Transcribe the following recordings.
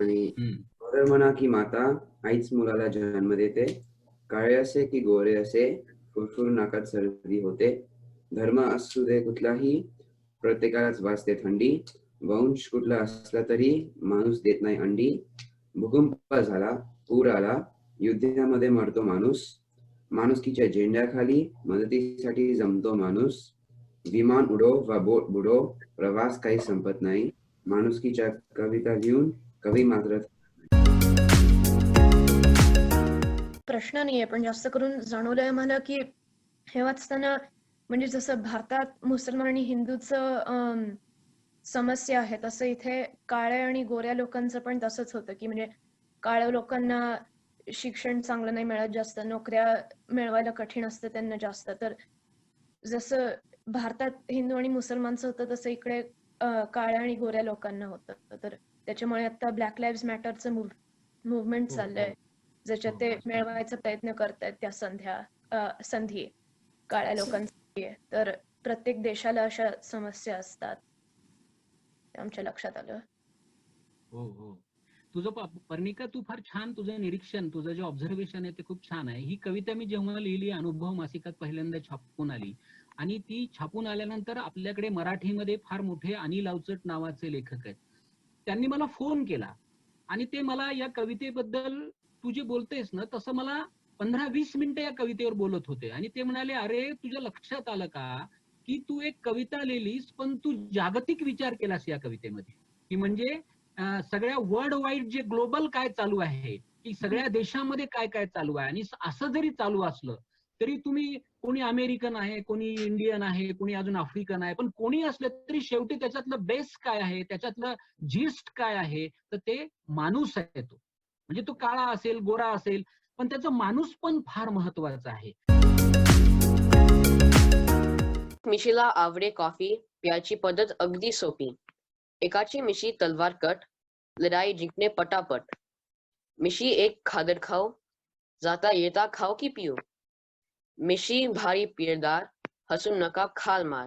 आणि हम्म. "गोर म्हणा की माता आईच मुलाला जन्म देते. काळे असे की गोरे असे फुरफुर नाकात सर्दी होते. धर्म असू दे कुठलाही प्रत्येकालाच वाजते थंडी वंश कुठला असला तरी माणूस देत नाही अंडी. भूकंप झाला पूर आला युद्धामध्ये मरतो माणूस. माणुसकीच्या झेंड्याखाली मदतीसाठी जमतो माणूस. विमान उडो वा बोट बुडो प्रवास काही संपत नाही. माणुसकीच्या कविता लिहून कवी मात्र प्रश्न नाहीये पण जास्त करून जाणवलंय मला की हे वाचताना म्हणजे जसं भारतात मुसलमान आणि हिंदूचं समस्या आहे तसं इथे काळ्या आणि गोऱ्या लोकांचं पण तसंच होतं की म्हणजे काळ्या लोकांना शिक्षण चांगलं नाही मिळत जास्त नोकऱ्या मिळवायला कठीण असतं त्यांना जास्त. तर जसं भारतात हिंदू आणि मुसलमानचं होतं तसं इकडे काळ्या आणि गोऱ्या लोकांना होतं. तर त्याच्यामुळे आता ब्लॅक लाईव्ह मॅटरचं मुवमेंट चाललंय. हो. ज्याच्यात हो, ते. मिळवायचा प्रयत्न करतायत त्या संध्या संधी काळ्या लोकांसाठी. तर प्रत्येक देशाला अशा समस्या असतात. आमच्या लक्षात आलं. हो हो. तुझं पर्णिका तू फार छान तुझं निरीक्षण तुझं जे ऑब्झर्वेशन आहे ते खूप छान आहे. ही कविता मी जेव्हा लिहिली अनुभव मासिकात पहिल्यांदा छापून आली. आणि ती छापून आल्यानंतर आपल्याकडे मराठीमध्ये फार मोठे अनिल अवचट नावाचे लेखक आहेत. त्यांनी मला फोन केला. आणि ते मला या कवितेबद्दल तू जे बोलतेस ना तसं मला पंधरा वीस मिनिटं या कवितेवर बोलत होते. आणि ते म्हणाले अरे तुझ्या लक्षात आलं का की तू एक कविता लिहिलीस पण तू जागतिक विचार केलास या कवितेमध्ये. की म्हणजे सगळ्या वर्ल्ड वाईड जे ग्लोबल काय चालू आहे की सगळ्या देशामध्ये काय काय चालू आहे आणि असं जरी चालू असलं तरी तुम्ही कोणी अमेरिकन आहे कोणी इंडियन आहे कोणी अजून आफ्रिकन आहे पण कोणी असलं तरी शेवटी त्याच्यातलं बेस काय आहे त्याच्यातलं जिस्ट काय आहे तर ते माणूस आहे तो. म्हणजे तो काळा असेल गोरा असेल पण त्याचा माणूस पण फार महत्त्वाचा आहे. मिशीला आवडे कॉफी प्यायची पद्धत अगदी सोपी. एकाची मिशी तलवार कट लढाई जिंकणे पटापट. मिशी एक खादर खाऊ जाता येता खाऊ की पिऊ. मिशी भारी पिरदार हसून नका खाल मार.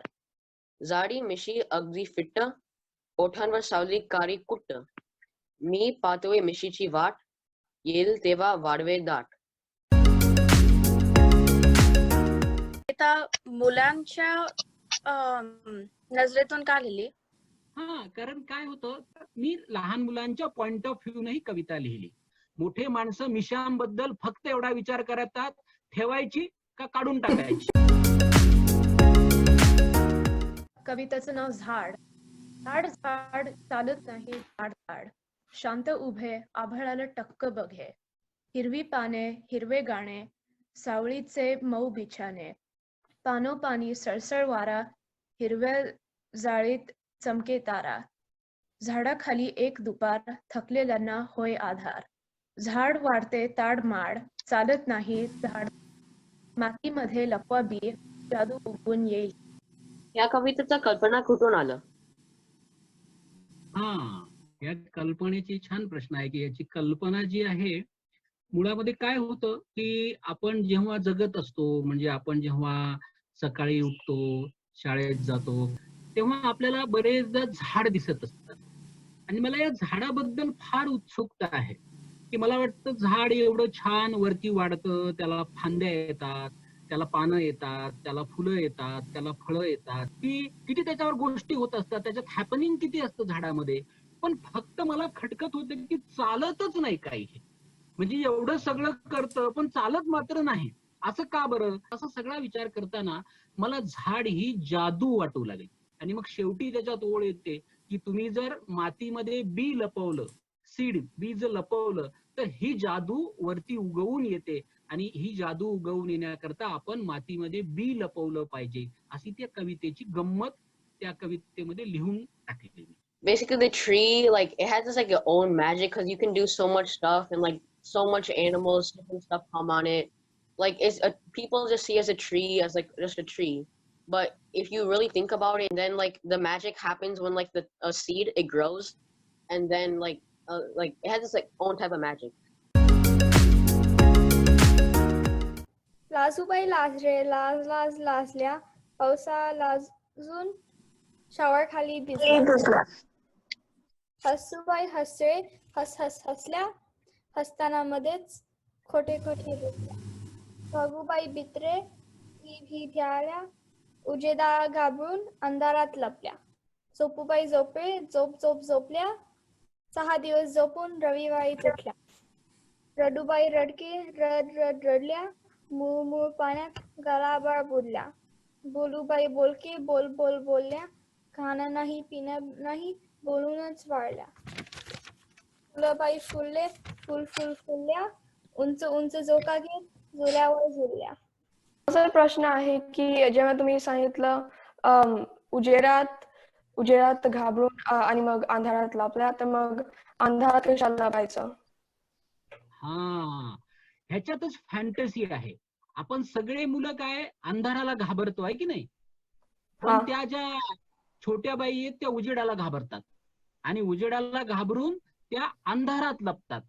जाडी मिशी अगदी फिट्ट ओठांवर सावली कारी कुट्ट. मी पाहतोय मिशीची वाट येईल तेव्हा वाढवे दाट. आता मुलांच्या अम, नजरेतून का लिहिली? हा कारण काय होतं मी लहान मुलांच्या पॉइंट ऑफ व्ह्यू ही कविता लिहिली. मोठे माणसं मिशांबद्दल फक्त एवढा विचार करतात ठेवायची का काढून टाकायची? कविताचं नाव झाड. झाड झाड चालत नाही झाड झाड. शांत उभे आभाळाला टक्क बघे. हिरवी पाने हिरवे गाणे. सावळीचे मऊ बिछाने. पानोपानी सळसळ वारा. हिरव्या जाळीत चमके तारा. झाडाखाली एक दुपार थकलेल्यांना होय आधार. झाड वाढते ताड माड. चालत नाही झाड मातीमध्ये लपवा बी जादू उगवून येईल. या कवितेचा कल्पना कुठून आलं? हा या कल्पनेची छान प्रश्न आहे की याची कल्पना जी आहे मुळामध्ये काय होतं की आपण जेव्हा जगत असतो म्हणजे आपण जेव्हा सकाळी उठतो शाळेत जातो तेव्हा आपल्याला बरेचदा झाड दिसत असतात. आणि मला या झाडाबद्दल फार उत्सुकता आहे. की मला वाटतं झाड एवढं छान वरती वाढतं त्याला फांद्या येतात त्याला पानं येतात त्याला फुलं येतात त्याला फळं येतात. की किती त्याच्यावर गोष्टी होत असतात त्याच्यात हॅपनिंग किती असतं झाडामध्ये? पण फक्त मला खटकत होते की चालतच नाही काही. म्हणजे एवढं सगळं करतं पण चालत मात्र नाही. असं का बरं? असा सगळा विचार करताना मला झाड ही जादू वाटू लागली. आणि मग शेवटी त्याच्यात ओळ येते की तुम्ही जर मातीमध्ये बी लपवलं सीड बीज लपवलं तर ही जादू वरती उगवून येते आणि ही जादू उगवून येण्याकरता आपण मातीमध्ये बी लपवलं पाहिजे अशी त्या कवितेची गंमत त्या कवितेमध्ये लिहून टाकलेली मी. basically the tree like it has this like your own magic because you can do so much stuff and like so much animals different stuff come on it like it's a, people just see as a tree as like just a tree but if you really think about it then like the magic happens when like the a seed it grows and then like uh, like it has this like own type of magic. लाजूबाई लाजरे लाज लाज लाजल्या पावसा लाजून shower खाली भिजल्या. हसूबाई हसरे हस हस हसल्या हसताना मध्येच खोटे खोटे भगूबाई बित्रे भी भी भ्याल्या उजेदा घाबरून अंधारात लपल्या. सोपूबाई झोपे झोप झोप झोपल्या सहा दिवस झोपून रविवारी तुटल्या. रडूबाई रडके रड रड रडल्या. मूळ मूळ पाण्यात गलाबार बुडल्या. बोलूबाई बोलके बोल बोल बोलल्या. खाणं नाही पिणं नाही बोलूनच वाढल्या. फुलबाई फुलले फुल फुल फुलल्या. उंच उंच झोका घेत झुल्यावर झुलल्या. माझा प्रश्न आहे की जेव्हा तुम्ही सांगितलं अम, उजेडात घाबरून आणि मग अंधारात लपल्या तर मग अंधारात कशाला लपायचं? हा. ह्याच्यातच फॅन्टसी आहे. आपण सगळे मुलं काय अंधाराला घाबरतो आहे की नाही? पण. त्या ज्या छोट्या बाई आहेत त्या उजेडाला घाबरतात. आणि उजेडाला घाबरून त्या अंधारात लपतात.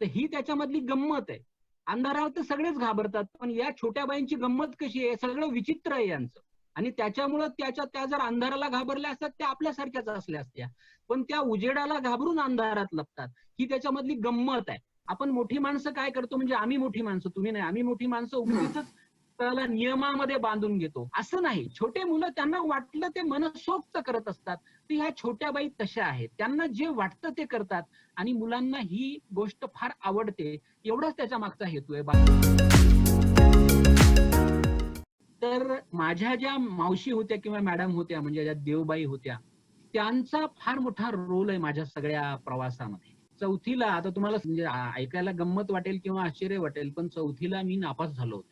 तर ही त्याच्यामधली गंमत आहे. अंधारात तर सगळेच घाबरतात पण या छोट्या बाईंची गंमत कशी आहे? सगळं विचित्र आहे यांचं. आणि त्याच्यामुळं त्याच्या त्या जर अंधाराला घाबरल्या असतात त्या आपल्यासारख्याच असल्या असत्या. पण त्या उजेडाला घाबरून अंधारात लपतात. ही त्याच्यामधली गंमत आहे. आपण मोठी माणसं काय करतो? म्हणजे आम्ही मोठी माणसं तुम्ही नाही. आम्ही मोठी माणसं उगीच त्याला नियमामध्ये बांधून घेतो. असं नाही. छोटे मुलं त्यांना वाटलं ते मनसोक्त करत असतात. तर ह्या छोट्या बाई तशा आहेत. त्यांना जे वाटतं ते करतात. आणि मुलांना ही गोष्ट फार आवडते. एवढाच त्याच्या मागचा हेतू आहे. बाकी तर माझ्या ज्या मावशी होत्या किंवा मॅडम होत्या म्हणजे ज्या देवबाई होत्या त्यांचा फार मोठा रोल आहे माझ्या सगळ्या प्रवासामध्ये. चौथीला आता तुम्हाला म्हणजे ऐकायला गंमत वाटेल किंवा आश्चर्य वाटेल पण चौथीला मी नापास झालो होतो.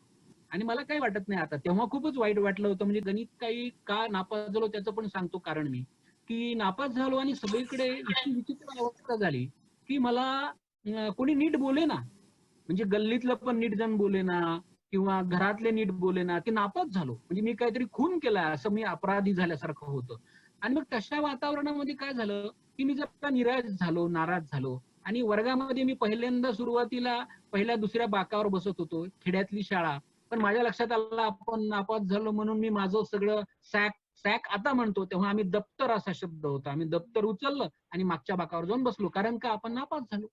आणि मला काही वाटत नाही आता. तेव्हा खूपच वाईट वाटलं होतं म्हणजे गणित काही का नापास झालो त्याचं पण सांगतो कारण मी की नापास झालो आणि सगळीकडे इतकी विचित्र अवस्था झाली की मला कोणी नीट बोले ना म्हणजे गल्लीतलं पण नीट जण बोले ना किंवा घरातले नीट बोले ना की नापास झालो. म्हणजे मी काहीतरी खून केला असं मी अपराधी झाल्यासारखं होतं. आणि मग तशा वातावरणामध्ये काय झालं की मी जर निराश झालो नाराज झालो आणि वर्गामध्ये मी पहिल्यांदा सुरुवातीला पहिल्या दुसऱ्या बाकावर बसत होतो खेड्यातली शाळा. पण माझ्या लक्षात आलं आपण नापास झालो म्हणून मी माझं सगळं सॅक सॅक आता म्हणतो तेव्हा आम्ही दप्तर असा शब्द होता. आम्ही दप्तर उचललं आणि मागच्या बाकावर जाऊन बसलो कारण का? आपण नापास झालो.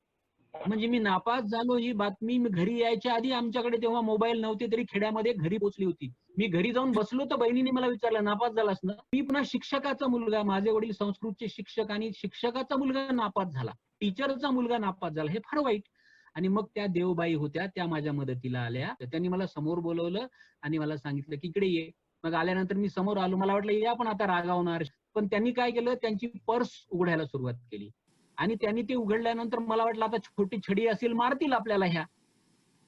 म्हणजे मी नापास झालो ही बातमी मी घरी यायच्या आधी आमच्याकडे तेव्हा मोबाईल नव्हते तरी खेड्यामध्ये घरी पोचली होती. मी घरी जाऊन बसलो तर बहिणीने मला विचारलं नापास झालास ना? मी पुन्हा शिक्षकाचा मुलगा माझे वडील संस्कृतचे शिक्षक आणि शिक्षकाचा मुलगा नापास झाला. टीचरचा मुलगा नापास झाला हे फार वाईट. आणि मग त्या देवबाई होत्या त्या माझ्या मदतीला आल्या. तर त्यांनी मला समोर बोलवलं आणि मला सांगितलं की इकडे ये. मग आल्यानंतर मी समोर आलो मला वाटलं या पण आता रागावणार. पण त्यांनी काय केलं? त्यांची पर्स उघडायला सुरुवात केली. आणि त्यांनी ते उघडल्यानंतर मला वाटलं आता छोटी छडी असेल मारतील आपल्याला ह्या.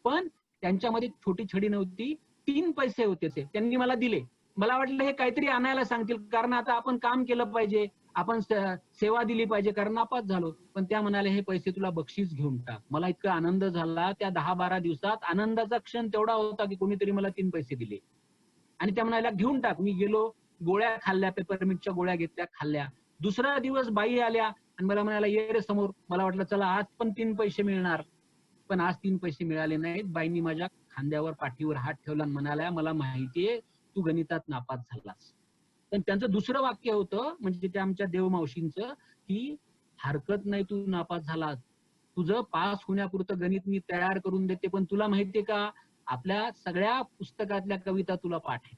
पण त्यांच्यामध्ये छोटी छडी नव्हती तीन पैसे होते ते. त्यांनी मला दिले. मला वाटलं हे काहीतरी आणायला सांगतील कारण आता आपण काम केलं पाहिजे. आपण सेवा दिली पाहिजे कारण नापास झालो. पण त्या म्हणाले हे पैसे तुला बक्षीस घेऊन टाक. मला इतका आनंद झाला त्या दहा बारा दिवसात. आनंदाचा क्षण तेवढा होता की कोणीतरी मला तीन पैसे दिले. आणि त्या म्हणाल्या घेऊन टाक. मी गेलो गोळ्या खाल्ल्या पेपरमिंटच्या गोळ्या घेतल्या खाल्ल्या. दुसरा दिवस बाई आल्या आणि मला म्हणाला ये रे समोर. मला वाटलं चला आज पण तीन पैसे मिळणार. पण आज तीन पैसे मिळाले नाहीत. बाईंनी माझ्या खांद्यावर पाठीवर हात ठेवला आणि म्हणाला मला माहितीये तू गणितात नापास झालास. पण त्यांचं दुसरं वाक्य होतं म्हणजे त्या आमच्या देवमावशींचं की हरकत नाही तू नापास झालास. तुझं पास होण्यापुरतं गणित मी तयार करून देते पण तुला माहितीये का आपल्या सगळ्या पुस्तकातल्या कविता तुला पाठ आहे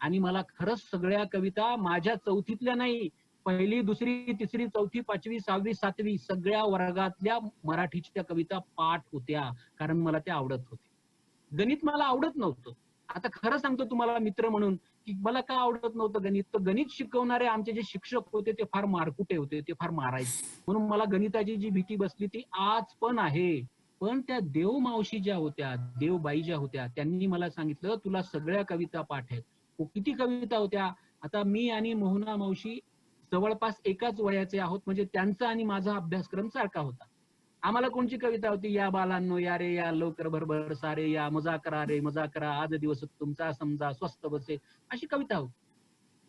आणि मला खरंच सगळ्या कविता माझ्या चौथीतल्या नाही पहिली दुसरी तिसरी चौथी पाचवी सहावी सातवी सगळ्या वर्गातल्या मराठीच्या कविता पाठ होत्या. कारण मला त्या आवडत होते गणित मला आवडत नव्हतं. आता खरं सांगतो तुम्हाला मित्र म्हणून की मला का आवडत नव्हतं गणित? तर गणित शिकवणारे आमचे जे शिक्षक होते ते फार मारकुटे होते ते फार मारायचे. म्हणून मला गणिताची जी भीती बसली ती आज पण आहे. पण त्या देव मावशी ज्या होत्या देवबाई ज्या होत्या त्यांनी मला सांगितलं तुला सगळ्या कविता पाठ आहेत. हो, किती कविता होत्या? आता मी आणि मोहना मावशी जवळपास एकाच वयाचे आहोत म्हणजे त्यांचा आणि माझा अभ्यासक्रम सारखा होता. आम्हाला कोणची कविता होती? या बालांनो या रे या लवकर भरभर सारे या मजा करा रे मजा करा आज दिवस तुमचा समजा स्वस्त बसे अशी कविता होती.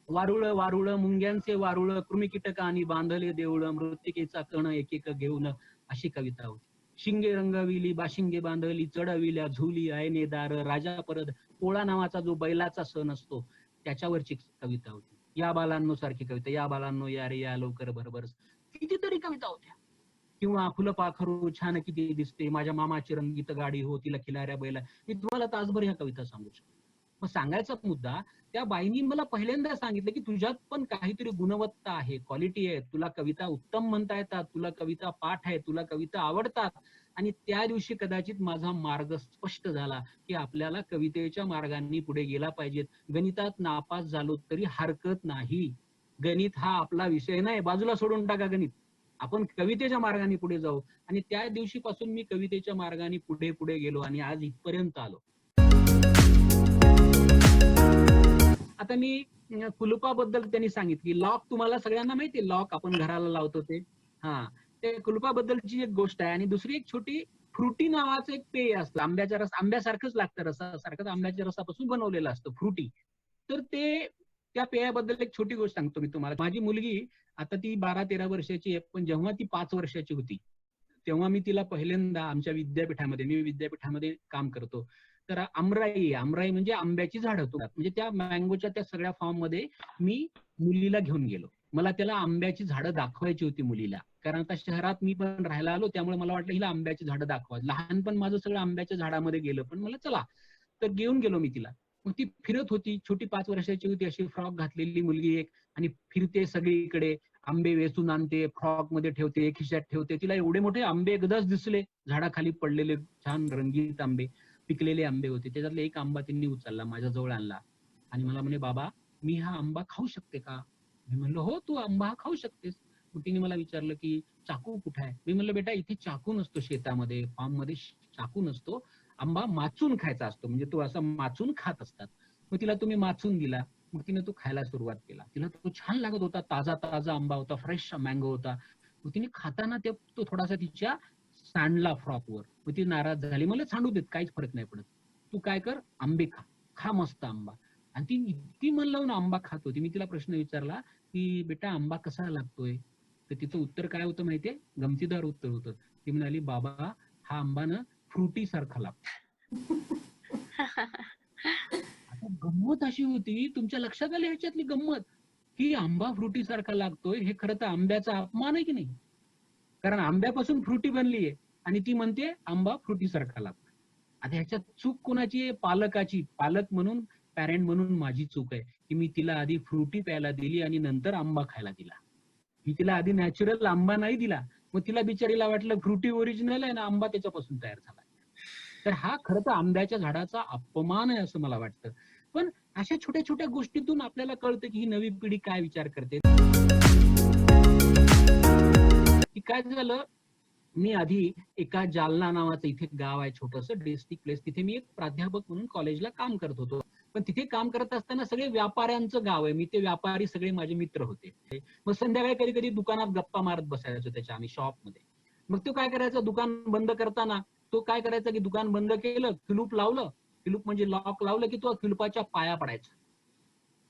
वारुळ वारुळ मुंग्यांचे वारुळ कृमी कीटक आणि बांधले देऊळ मृत्तिकेचा कण एक एक घेऊन अशी कविता होती. शिंगे रंगविली बाशिंगे बांधली चढविल्या झुली आयनेदार राजा परद पोळा नावाचा जो बैलाचा सण असतो त्याच्यावरची कविता होती. या बालांनो सारखी कविता या बालांनो या रे या लवकर बरोबर कितीतरी कविता होत्या. किंवा फुलपाखरू छान किती दिसते माझ्या मामाची रंगीत गाडी हो तिला खिलाऱ्या बैला. मी तुम्हाला तासभर ह्या कविता सांगू शकतो. मग सांगायचा मुद्दा त्या बाईनी मला पहिल्यांदा सांगितलं की तुझ्यात पण काहीतरी गुणवत्ता आहे क्वालिटी आहे. तुला कविता उत्तम म्हणता येतात तुला कविता पाठ आहे तुला कविता आवडतात. आणि त्या दिवशी कदाचित माझा मार्ग स्पष्ट झाला की आपल्याला कवितेच्या मार्गांनी पुढे गेला पाहिजेत. गणितात नापास झालो तरी हरकत नाही. गणित हा आपला विषय नाही बाजूला सोडून टाका गणित. आपण कवितेच्या मार्गाने पुढे जाऊ. आणि त्या दिवशीपासून मी कवितेच्या मार्गाने पुढे पुढे गेलो आणि आज इथपर्यंत आलो. आता मी कुलुपाबद्दल त्यांनी सांगितली लॉक तुम्हाला सगळ्यांना माहिती लॉक आपण घराला लावतो ते. हा. ते कुलुपाबद्दलची एक गोष्ट आहे आणि दुसरी एक छोटी फ्रुटी नावाचं एक पेय असतं. आंब्याचा रस आंब्यासारखंच लागतं रसासारखंच आंब्याच्या रसापासून बनवलेलं असतं फ्रुटी. तर ते त्या पेयाबद्दल एक छोटी गोष्ट सांगतो मी तुम्हाला. माझी मुलगी आता ती बारा तेरा वर्षाची आहे पण जेव्हा ती पाच वर्षाची होती तेव्हा मी तिला पहिल्यांदा आमच्या विद्यापीठामध्ये मी विद्यापीठामध्ये काम करतो. तर आमराई आमराई म्हणजे आंब्याची झाड होतो. म्हणजे त्या मँगोच्या त्या सगळ्या फॉर्ममध्ये मी मुलीला घेऊन गेलो. मला त्याला आंब्याची झाडं दाखवायची होती मुलीला. कारण आता शहरात मी पण राहायला आलो त्यामुळे मला वाटलं हिला आंब्याची झाडं दाखवा लहानपण माझं सगळं आंब्याच्या झाडामध्ये गेलं पण मला चला. तर घेऊन गेलो मी तिला. मग ती फिरत होती छोटी पाच वर्षाची होती अशी फ्रॉक घातलेली मुलगी एक आणि फिरते सगळीकडे. आंबे वेचून आणते फ्रॉकमध्ये ठेवते खिशात ठेवते. तिला एवढे मोठे आंबे एकदाच दिसले. झाडाखाली पडलेले छान रंगीत आंबे पिकलेले आंबे होते. त्याच्यातले एक आंबा त्यांनी उचलला माझ्याजवळ आणला. आणि मला म्हणे बाबा मी हा आंबा खाऊ शकते का? मी म्हणलो हो तू आंबा हा खाऊ शकतेस. मग तिने मला विचारलं की चाकू कुठे आहे? मी म्हणलं बेटा इथे चाकू नसतो शेतामध्ये फार्ममध्ये चाकू नसतो. आंबा माचून खायचा असतो. म्हणजे तो असा माचून खात असतात. मग तिला तुम्ही माचून दिला. मग तिने तो खायला सुरुवात केला. तिला तो छान लागत होता. ताजा ताजा आंबा होता फ्रेश मँगो होता. मग तिने खाताना ते तो थोडासा तिच्या सांडला फ्रॉकवर. मग ती नाराज झाली. मला सांडू देत काहीच फरक नाही पडत. तू काय कर आंबे खा. खा मस्त आंबा. आणि ती इतकी मन लावून आंबा खात होती. मी तिला प्रश्न विचारला की बेटा आंबा कसा लागतोय? तर तिचं उत्तर काय होतं माहितीये? गमतीदार उत्तर होतं. ती म्हणाली बाबा हा आंबानं फ्रुटी सारखा लागतो आता गंमत अशी होती तुमच्या लक्षात आली ह्याच्यातली गंमत? की आंबा फ्रुटी सारखा लागतोय हे खरं तर आंब्याचा अपमान आहे की नाही? कारण आंब्यापासून फ्रुटी बनलीये आणि ती म्हणते आंबा फ्रुटी सारखा लागतो आता ह्याच्यात चूक कोणाची आहे? पालकाची. पालक म्हणून पॅरेंट म्हणून माझी चूक आहे की मी तिला आधी फ्रुटी प्यायला दिली आणि नंतर आंबा खायला दिला. मी तिला आधी नॅचरल आंबा नाही दिला. मग तिला बिचारीला वाटलं फ्रुटी ओरिजिनल आहे ना आंबा त्याच्यापासून तयार झाला. तर हा खरं तर आंब्याच्या झाडाचा अपमान आहे असं मला वाटतं. पण अशा छोट्या छोट्या गोष्टीतून आपल्याला कळतं की ही नवी पिढी काय विचार करते. काय झालं? मी आधी एका जालना नावाचं इथे गाव आहे छोटस डिस्ट्रिक्ट प्लेस तिथे मी एक प्राध्यापक म्हणून कॉलेजला काम करत होतो. पण तिथे काम करत असताना सगळे व्यापाऱ्यांचं गाव आहे. मी ते व्यापारी सगळे माझे मित्र होते. मग संध्याकाळी कधी कधी दुकानात गप्पा मारत बसायचो त्याच्या आम्ही शॉपमध्ये. मग तो काय करायचा? दुकान बंद करताना तो काय करायचा की दुकान बंद केलं किलूप लावलं. किलूप म्हणजे लॉक लावलं की तो किलपाच्या पाया पडायचा.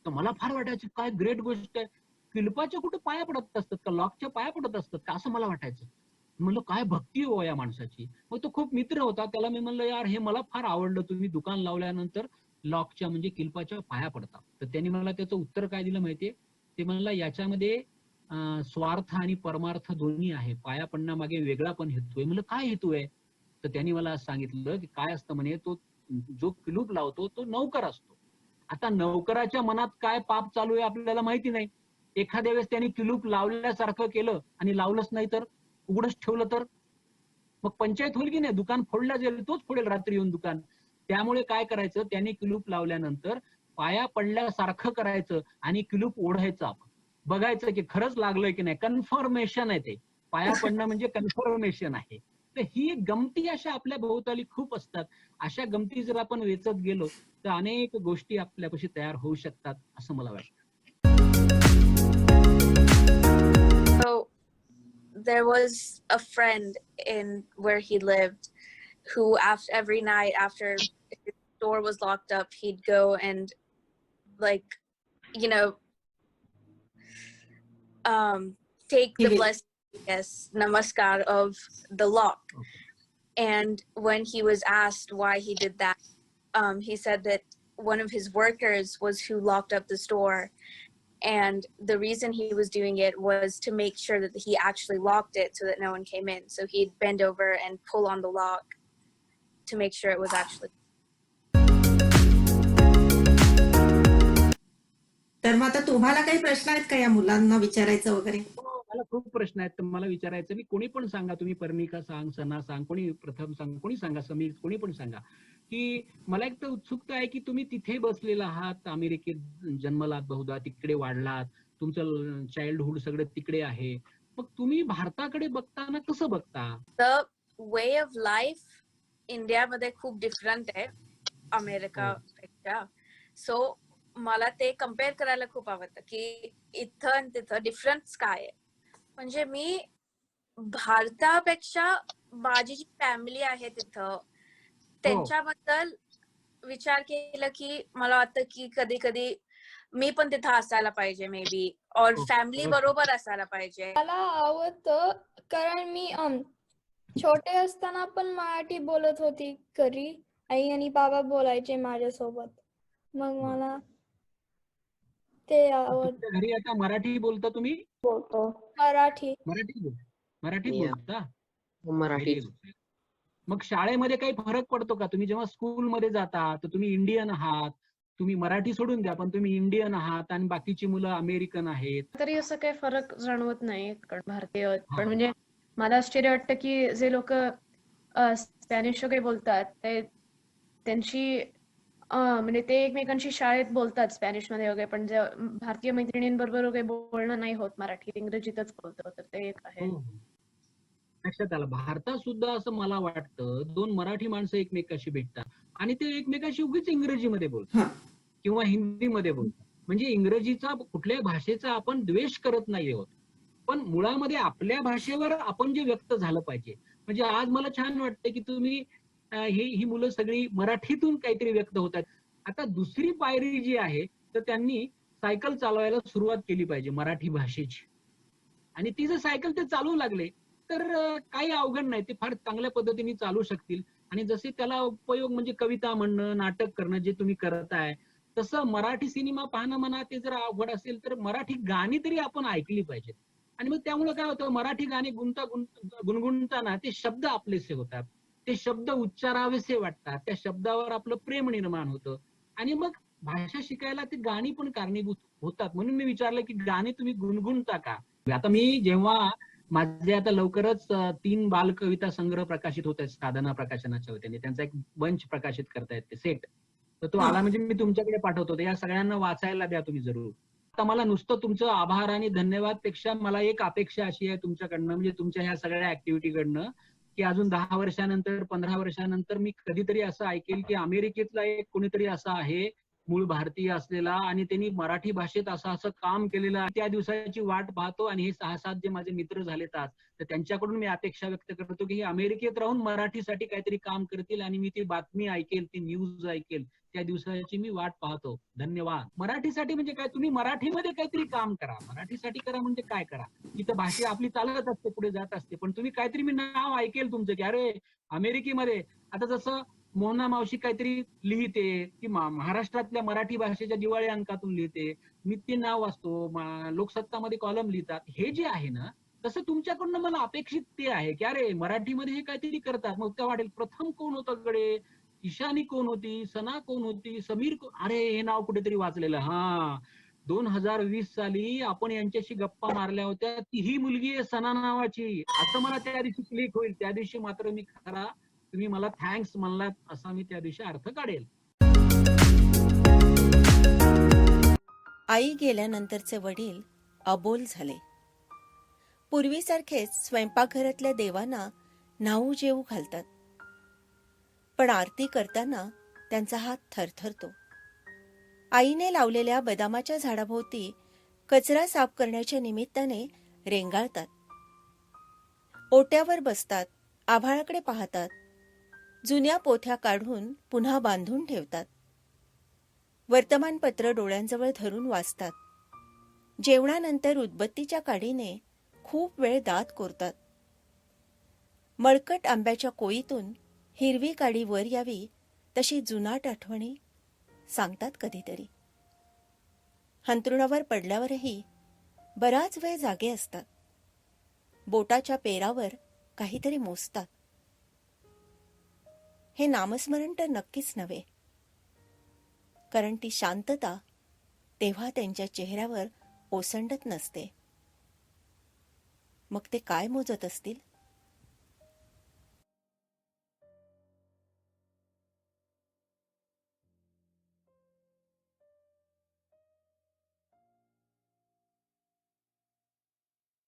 तर मला फार वाटायचं काय ग्रेट गोष्ट आहे. किलपाच्या कुठे पाया पडत असतात का? लॉकच्या पाया पडत असतात का? असं मला वाटायचं. म्हणलं काय भक्ती हो या माणसाची. मग तो खूप मित्र होता. त्याला मी म्हणलं यार हे मला फार आवडलं. तुम्ही दुकान लावल्यानंतर लॉकच्या म्हणजे किल्पाच्या पाया पडतात. तर त्यांनी मला त्याचं उत्तर काय दिलं माहितीये? ते म्हणला याच्यामध्ये स्वार्थ आणि परमार्थ दोन्ही आहे. पाया पडण्यामागे वेगळा पण हेतू आहे. म्हणलं काय हेतू आहे? तर त्यांनी मला सांगितलं की काय असतं म्हणे तो जो किलूप लावतो तो नौकर असतो. आता नौकराच्या मनात काय पाप चालू आहे आपल्याला माहिती नाही. एखाद्या वेळेस त्यांनी किलूप लावल्यासारखं केलं आणि लावलंच नाही तर उघडच ठेवलं तर? मग पंचायत होईल की नाही? दुकान फोडल्या जाईल तोच फोडेल रात्री येऊन दुकान. त्यामुळे काय करायचं? त्याने किलूप लावल्यानंतर पाया पडल्यासारखं करायचं आणि किलूप ओढायचं आपण. बघायचं की खरंच लागलंय की नाही? कन्फर्मेशन आहे ते. पाया पडणं म्हणजे कन्फर्मेशन आहे. तर ही गमती अशा आपल्या भोवताली खूप असतात. अशा गमती जर आपण वेचत गेलो तर अनेक गोष्टी आपल्यापाशी तयार होऊ शकतात असं मला वाटतं. So there was a friend in where he lived who after every night after his door was locked up he'd go and like you know um take the blessing yes namaskar of the lock. And when he was asked why he did that um he said that one of his workers was who locked up the store And the reason he was doing it was to make sure that he actually locked it so that no one came in. So he'd bend over and pull on the lock to make sure it was actually तर मग आता तुम्हाला काही प्रश्न आहेत का या मुलांना विचारायचं वगैरे? हो, मला खूप प्रश्न आहेत. तर मला विचारायचं मी कोणी पण सांगा तुम्ही पर्णिका सांग सना सांग कोणी प्रथम सांग कोणी सांगा समीर कोणी पण सांगा. की मला एक तर उत्सुकता आहे की तुम्ही तिथे बसलेला आहात अमेरिकेत जन्मलात बहुधा तिकडे वाढलात तुमचं चाइल्डहुड सगळं तिकडे आहे. मग तुम्ही भारताकडे बघताना कसं बघता? The way of life इंडियामध्ये खूप डिफरंट आहे अमेरिका पेक्षा. सो मला ते कंपेअर करायला खूप आवडतं की इथं आणि तिथं डिफरन्स काय आहे. म्हणजे मी भारतापेक्षा माझी जी फॅमिली आहे तिथं त्यांच्याबद्दल विचार केला की मला वाटतं की कधी कधी मी पण तिथं असायला पाहिजे मे बी और फॅमिली. बरोबर. असायला पाहिजे. मला आवडतं कारण मी अम, छोटे असताना पण मराठी बोलत होती घरी आई आणि बाबा बोलायचे माझ्यासोबत. मग मला ते आवड तुमच्या घरी आता मराठी बोलता तुम्ही बोलतो मराठी मराठी बोल मराठी Yeah. बोलता मराठी Very good. मग शाळेमध्ये काही फरक पडतो का तुम्ही जेव्हा स्कूलमध्ये जाता तर तुम्ही इंडियन आहात तुम्ही मराठी सोडून द्या पण तुम्ही इंडियन आहात आणि बाकीची मुलं अमेरिकन आहेत तरी असं काही फरक जाणवत नाही कारण भारतीय आहेत. हा. पण म्हणजे मला आश्चर्य वाटतं की जे लोक स्पॅनिश वगैरे बोलतात ते त्यांची म्हणजे ते एकमेकांशी शाळेत बोलतात स्पॅनिशमध्ये वगैरे पण जे भारतीय मैत्रिणींबरोबर वगैरे बोलणं नाही होत मराठीत इंग्रजीतच बोलतो तर ते एक आहे. हो, हो. लक्षात आलं. भारतात सुद्धा असं मला वाटतं दोन मराठी माणसं एकमेकाशी भेटतात आणि ते एकमेकाशी उगीच इंग्रजीमध्ये बोलतात. किंवा हिंदीमध्ये बोलतात. म्हणजे इंग्रजीचा कुठल्याही भाषेचा आपण द्वेष करत नाही आहोत. पण मुळामध्ये आपल्या भाषेवर आपण जे व्यक्त झालं पाहिजे. म्हणजे आज मला छान वाटतं की तुम्ही हे ही मुलं सगळी मराठीतून काहीतरी व्यक्त होतात. आता दुसरी पायरी जी आहे तर त्यांनी सायकल चालवायला सुरुवात केली पाहिजे मराठी भाषेची. आणि ती जर सायकल ते चालवू लागले तर काही अवघड नाही. ते फार चांगल्या पद्धतीने चालू शकतील. आणि जसे त्याला उपयोग म्हणजे कविता म्हणणं नाटक करणं जे तुम्ही करताय तसं मराठी सिनेमा पाहणं म्हणा ते जर अवघड असेल तर मराठी गाणी तरी आपण ऐकली पाहिजेत. आणि मग त्यामुळे काय होतं मराठी गाणी गुंता गुणगुणताना ते शब्द आपलेसे होतात. ते शब्द उच्चारावेसे वाटतात. त्या शब्दावर आपलं प्रेम निर्माण होतं. आणि मग भाषा शिकायला ती गाणी पण कारणीभूत होतात. म्हणून मी विचारलं की गाणी तुम्ही गुणगुणता का? आता मी जेव्हा माझे आता लवकरच तीन बालकविता संग्रह प्रकाशित होत आहेत साधना प्रकाशनाच्या वतीने. त्यांचा एक बंच प्रकाशित करतायत ते सेट तर तो. आला म्हणजे मी तुमच्याकडे पाठवतो. या सगळ्यांना वाचायला द्या तुम्ही जरूर. आता मला नुसतं तुमचं आभार आणि धन्यवादपेक्षा मला एक अपेक्षा अशी आहे तुमच्याकडनं म्हणजे तुमच्या ह्या सगळ्या ऍक्टिव्हिटीकडनं की अजून दहा वर्षानंतर पंधरा वर्षानंतर मी कधीतरी असं ऐकेल की अमेरिकेतला एक कोणीतरी असा आहे मूळ भारतीय असलेला आणि त्यांनी मराठी भाषेत असं असं काम केलेलं आहे. त्या दिवसाची वाट पाहतो आणि हे सहा सात जे माझे मित्र झालेत आज तर त्यांच्याकडून मी अपेक्षा व्यक्त करतो की हे अमेरिकेत राहून मराठीसाठी काहीतरी काम करतील आणि मी ती बातमी ऐकेल ती न्यूज ऐकेल त्या दिवसाची मी वाट पाहतो. धन्यवाद. मराठीसाठी म्हणजे काय? तुम्ही मराठीमध्ये काहीतरी काम करा. मराठीसाठी करा म्हणजे काय करा? इथं भाषा आपली चालत असते पुढे जात असते पण तुम्ही काहीतरी मी नाव ऐकेल तुमचं की अरे अमेरिकेमध्ये. आता जसं मोहना मावशी काहीतरी लिहिते की महाराष्ट्रातल्या मराठी भाषेच्या दिवाळी अंकातून लिहिते. मी ते नाव वाचतो लोकसत्तामध्ये कॉलम लिहितात. हे जे आहे ना तसं तुमच्याकडनं मला अपेक्षित ते आहे की अरे मराठीमध्ये हे काहीतरी करतात. मग काय वाटेल प्रथम कोण होतं कडे ईशानी कोण होती? सना कोण होती? समीर कोण अरे हे नाव कुठेतरी वाचलेलं. हा. दोन हजार वीस साली आपण यांच्याशी गप्पा मारल्या होत्या. ती ही मुलगी आहे सना नावाची. असं मला त्या दिवशी क्लिक होईल. त्या दिवशी मात्र मी खरा तुम्ही मला थँक्स म्हणलात असा मी त्या दिवशी अर्थ काढेल. आई गेल्यानंतरचे वडील अबोल झाले. पूर्वीसारखेच स्वयंपाकघरातल्या देवांना न्हाऊ जेवू घालतात. पण आरती करताना त्यांचा हात थरथरतो. आईने लावलेल्या बदामाच्या झाडाभोवती कचरा साफ करण्याच्या निमित्ताने रेंगाळतात. ओट्यावर बसतात आभाळाकडे पाहतात जुन्या पोथ्या काढून पुन्हा बांधून ठेवतात. वर्तमानपत्र डोळ्यांजवळ धरून वाचतात. जेवणानंतर उदबत्तीच्या काडीने खूप वेळ दात कोरतात. मळकट आंब्याच्या कोयीतून हिरवी काडी वर यावी तशी जुनाट आठवणी सांगतात कधीतरी. हंतरुणावर पडल्यावरही बराच वेळ जागे असतात. बोटाच्या पेरावर काहीतरी मोजतात. हे नामस्मरण तर नक्कीच नव्हे. कारण ती शांतता तेव्हा त्यांच्या चेहऱ्यावर ओसंडत नसते. मग ते काय मोजत असतील?